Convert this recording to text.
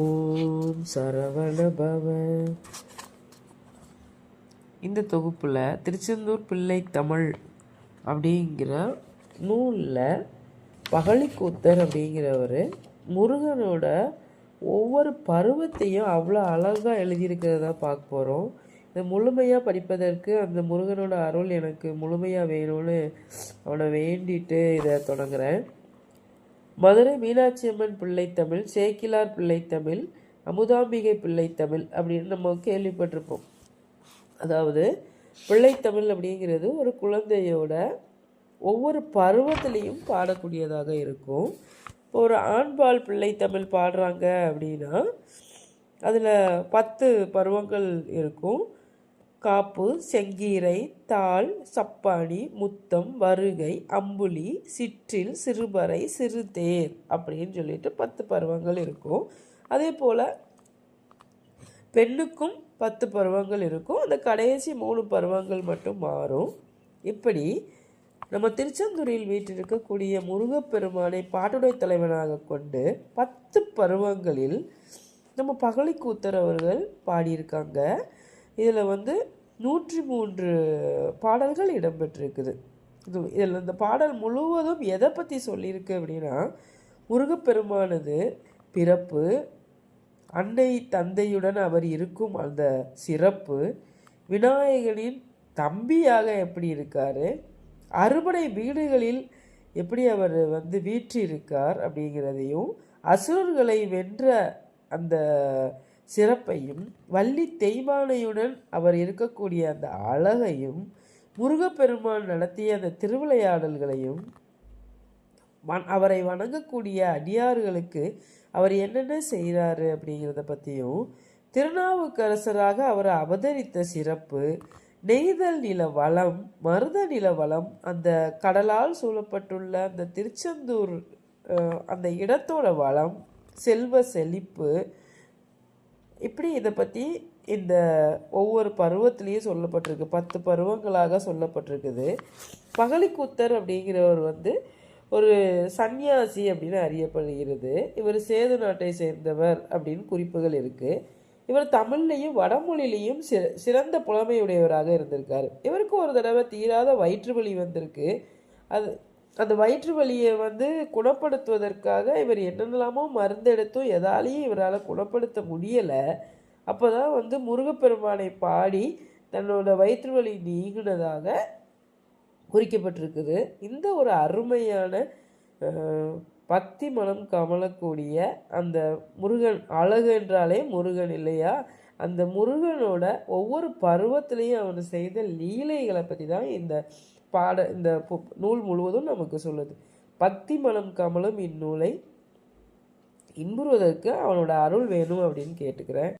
ஓம் சரவணபவ. இந்த தொகுப்பில் திருச்செந்தூர் பிள்ளை தமிழ் அப்படிங்கிற நூலில் பகழிக்கூத்தர் அப்படிங்கிறவர் முருகனோட ஒவ்வொரு பருவத்தையும் அவ்வளோ அழகாக எழுதியிருக்கிறதா பார்க்க போகிறோம் இதை முழுமையாக படிப்பதற்கு அந்த முருகனோட அருள் எனக்கு முழுமையாக வேணும்னு அவனை வேண்டிட்டு இதை தொடங்குறேன். மதுரை மீனாட்சி அம்மன் பிள்ளைத்தமிழ் சேக்கிலார் பிள்ளைத்தமிழ் அமுதாம்பிகை பிள்ளைத்தமிழ் அப்படின்னு நம்ம கேள்விப்பட்டிருப்போம். அதாவது பிள்ளைத்தமிழ் அப்படிங்கிறது ஒரு குழந்தையோட ஒவ்வொரு பருவத்திலையும் பாடக்கூடியதாக இருக்கும். இப்போ ஒரு ஆண்பால் பிள்ளைத்தமிழ் பாடுறாங்க அப்படின்னா அதில் பத்து பருவங்கள் இருக்கும். காப்பு செங்கீரை தாள் சப்பாணி முத்தம் வருகை அம்புலி சிற்றில் சிறுபறை சிறுதேர் அப்படின்னு சொல்லிட்டு பத்து பருவங்கள் இருக்கும். அதே போல் பெண்ணுக்கும் பத்து பருவங்கள் இருக்கும். அந்த கடைசி மூணு பருவங்கள் மட்டும் மாறும். இப்படி நம்ம திருச்செந்தூரில் வீற்றிருக்கக்கூடிய முருகப்பெருமானை பாட்டுடை தலைவனாக கொண்டு பத்து பருவங்களில் நம்ம பகலிக்கூத்தர் அவர்கள் பாடியிருக்காங்க. இதில் வந்து நூற்றி மூன்று பாடல்கள் இடம்பெற்றிருக்குது. இது இதில் இந்த பாடல் முழுவதும் எதை பற்றி சொல்லியிருக்கு அப்படின்னா முருகப்பெருமானது பிறப்பு அன்னை தந்தையுடன் அவர் இருக்கும் அந்த சிறப்பு விநாயகனின் தம்பியாக எப்படி இருக்கார் அறுபடை வீடுகளில் எப்படி அவர் வந்து வீற்றிருக்கார் அப்படிங்கிறதையும் அசுரர்களை வென்ற அந்த சிறப்பையும் வள்ளி தெய்வானையுடன் அவர் இருக்கக்கூடிய அந்த அழகையும் முருகப்பெருமான் நடத்திய அந்த திருவிளையாடல்களையும் அவரை வணங்கக்கூடிய அடியார்களுக்கு அவர் என்னென்ன செய்கிறாரு அப்படிங்கிறத பற்றியும் திருநாவுக்கரசராக அவர் அவதரித்த சிறப்பு நெய்தல் நில வளம் மருத நில வளம் அந்த கடலால் சூழப்பட்டுள்ள அந்த திருச்செந்தூர் அந்த இடத்தோட வளம் செல்வ செழிப்பு இப்படி இதை பற்றி இந்த ஒவ்வொரு பருவத்திலையும் சொல்லப்பட்டிருக்கு. பத்து பருவங்களாக சொல்லப்பட்டிருக்குது. பகலிக்கூத்தர் அப்படிங்கிறவர் வந்து ஒரு சந்நியாசி அப்படின்னு அறியப்படுகிறது. இவர் சேது நாட்டை சேர்ந்தவர் அப்படின்னு குறிப்புகள் இருக்குது இவர் தமிழ்லையும் வடமொழிலையும் சி சிறந்த புலமையுடையவராக இருந்திருக்கார். இவருக்கு ஒரு தடவை தீராத வயிற்று வலி வந்திருக்கு. அது அந்த வயிற்று வலியை வந்து குணப்படுத்துவதற்காக இவர் என்னென்னலாமோ மருந்தெடுத்தும் எதாலையும் இவரால் குணப்படுத்த முடியலை. அப்போ தான் வந்து முருகப்பெருமானை பாடி தன்னோட வயிற்று வலி நீங்கினதாக குறிக்கப்பட்டிருக்குது. இந்த ஒரு அருமையான பத்தி பக்தி மனம் கமலக்கூடிய அந்த முருகன் அழகு என்றாலே முருகன் இல்லையா? அந்த முருகனோட ஒவ்வொரு பருவத்திலையும் அவன் செய்த லீலைகளை பற்றி தான் இந்த பாட இந்த பு- நூல் முழுவதும் நமக்கு சொல்லுது. பக்தி மனம் கமலும் இந்நூலை இன்புறுவதற்கு அவனோட அருள் வேணும் அப்படின்னு கேட்டுக்கிறேன்.